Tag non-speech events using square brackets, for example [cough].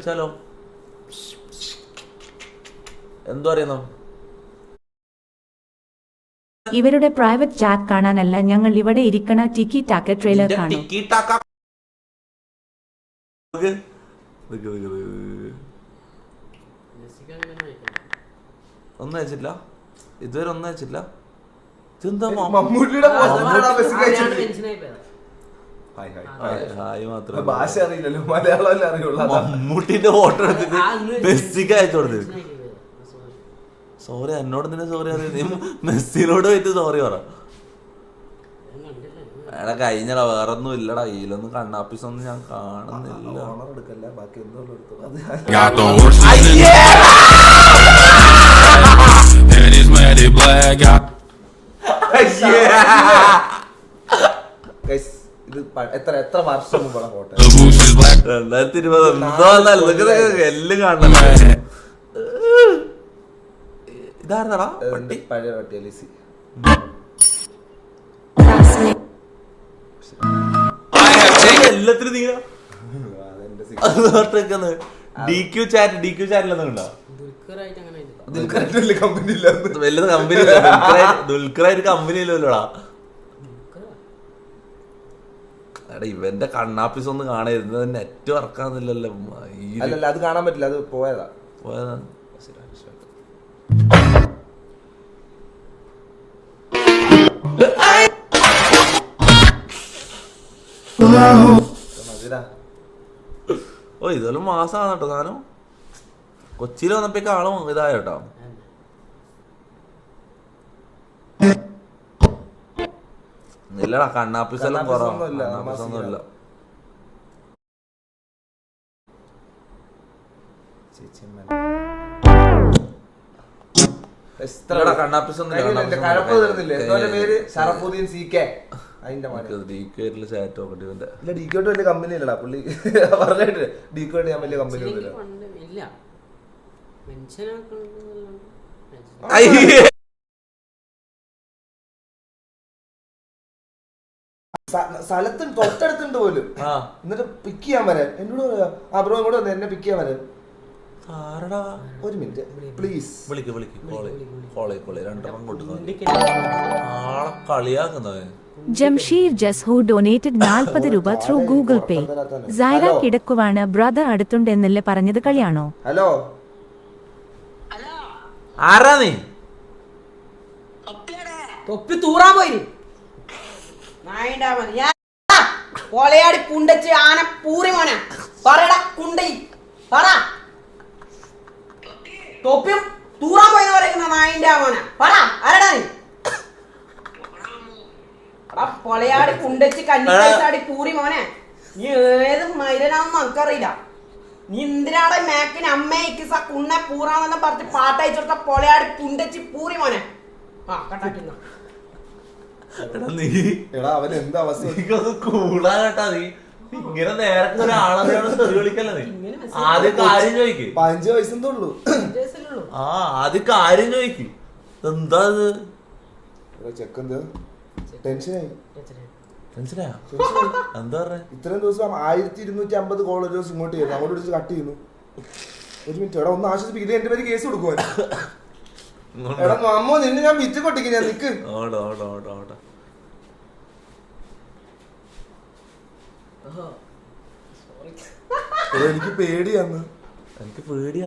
ചോദിച്ചാലോ എന്തോ അറിയുന്നു? ഇവരുടെ പ്രൈവറ്റ് ചാറ്റ് കാണാനല്ല ഞങ്ങൾ ഇവിടെ ഇരിക്കണ ടിക്കി ടാക്ക ട്രെയിലർ കാണും. ഒന്നും അയച്ചില്ല ഇതുവരെ ഒന്നും അയച്ചില്ല ഇതെന്താ മമ്മൂട്ടിയുടെ. Hi, hi, hi. Hi, hi മാത്രം. ഭാഷ അറിയില്ലല്ലോ മലയാളം അല്ലേ അറിയുള്ളൂ. മമ്മൂട്ടിന്റെ ഫോട്ടോ എടുത്തിട്ട് മെസ്സിക്ക് അയച്ചു കൊടുത്തത്. സോറി എന്നോട് തന്നെ സോറി അറിയാം? മെസ്സിനോട് പോയിട്ട് സോറി പറ. എടാ കഴിഞ്ഞടാ വേറെ ഒന്നും ഇല്ലടാ. ഇതിലൊന്നും കണ്ണാപ്പീസ് ഒന്നും ഞാൻ കാണുന്നില്ല. ഇത് എത്ര എത്ര വർഷം മുമ്പുള്ള ഫോട്ടോ. രണ്ടായിരത്തി ഇരുപത് എന്തോ എല്ലാം കാണണം. ഇതായിരുന്നടാ വണ്ടി പഴയ വട്ടി അലീസി എല്ലാത്തിനും നീ അതെന്റെ D Q chat D Q ചാറ്റിലൊന്നും ഉണ്ടോ ഇതിൽ കമ്പനി ഇല്ല. ദുൽഖറായിട്ട് കമ്പനി ഇല്ലല്ലോടാ. എടാ ഇവന്റെ കണ്ണാപ്പീസ് ഒന്ന് കാണരുത്. നെറ്റ് വർക്കാന്നില്ലല്ലോ. അല്ലല്ല അത് കാണാൻ പറ്റില്ല. അത് പോയതാ. പോയതാണ് ഓ ഇതെല്ലാം മാസമാണ് കേട്ടോ സാധനം. കൊച്ചിയിൽ വന്നപ്പോഴേക്ക് ആളും ഇതായ കേട്ടോ. ഡീക്കേറ്റിൽ കണ്ണാപ്പിസെല്ലാം നോക്കണ്ടി ഇവന്റെ ഇല്ല ഡിക്കോട്ട് വലിയ കമ്പനി അല്ലടാ പുള്ളി. [laughs] പറഞ്ഞിട്ട് ഡിക്കോട്ട് ഞാൻ വലിയ കമ്പനി ഒന്നുമില്ല. സ്ഥലത്തും തൊട്ടടുത്തുണ്ട് പോലും. എന്നിട്ട് പിക്ക് ചെയ്യാൻ വരാൻ എന്നോട് പറയാ ആ ബ്രോ ഇങ്ങോട്ട് വന്ന് എന്നെ പിക്ക് ചെയ്യാൻ വരാൻ ആരടാ? ഒരു മിനിറ്റ് പ്ലീസ് വിളിക്ക് വിളിക്ക്. കോളേ കോളേ കോളേ. രണ്ടെണ്ണം കൊടുക്കുന്നു ആളെ കളിയാക്കുന്നവൻ. ജംഷീർ ജസ്ഹു ഡൊനേറ്റഡ് നാൽപ്പത് രൂപ ത്രൂ ഗൂഗിൾ പേ സൈറ കിടക്കുവാണ്. ബ്രദർ അടുത്തുണ്ടെന്നല്ലേ പറഞ്ഞത് കളിയാണോ? ഹലോ. ആരാ നീ? തൊപ്പി തൂറാൻ പോയി. നായിണ്ടാ മതി. കൊലയാടി കുണ്ടച്ച് ആന പൂറി മോനെ. പറയടാ കുണ്ടി. പറ. തൊപ്പിയും തൂറാൻ പോയി പറയുന്ന നായിന്റെ മോനെ. പറ ആരടാ നീ? പൊളയാടി കുണ്ടച്ച് കന്നിച്ചാടി പൂറി മോനെ. നീ ഏത് മൈരനാണെന്ന് നമുക്കറിയില്ല നീ എന്തിനാടെ മേക്കിന് അമ്മയ്ക്ക് സ കുണ്ണെ പൂറാന്നെന്ന് പറഞ്ഞ് പാട്ടയച്ചെടുത്ത പൊളയാടി കുണ്ടച്ച് പൂറി മോനെ. ആ കട്ടാക്കുന്ന എടാ നീ. എടാ അവൻ എന്താ അവസ്ഥ? കേട്ടാ നീ. ഇങ്ങനെ നേരത്തെ ഒരാളെ തെറി വിളിക്കല്ല നീ? ആദ്യം കാര്യം ചോദിക്ക്. പതിനഞ്ച് വയസ്സെന്തേ ഉള്ളൂ? ആ ആദ്യം കാര്യം ചോദിക്ക്. എന്താ ഇത്? ചെക്ക് എന്ത്? ടെൻഷനായി. മനസ്സിലായോ എന്താ പറഞ്ഞേ? ഇത്രയും ദിവസം ആയിരത്തി ഇരുന്നൂറ്റി അമ്പത് കോൾ ഒരു ദിവസം ഇങ്ങോട്ട് ചെയ്യുന്നു അങ്ങോട്ട് വിളിച്ച് കട്ട് ചെയ്യുന്നു. ഒരു മിനിറ്റ്. എടാ ഒന്ന് ആശ്വസിപ്പിക്കില്ല എന്റെ പേര് കേസ് കൊടുക്കുവാൻ അമ്മോ നിന്നെ ഞാൻ വിറ്റ് ഞാൻ നിക്ക്. ഓടോ ഓടോ ഓടോ ഓടോ എടാ, എനിക്ക് പേടിയാന്ന്. എനിക്ക് പേടിയാ.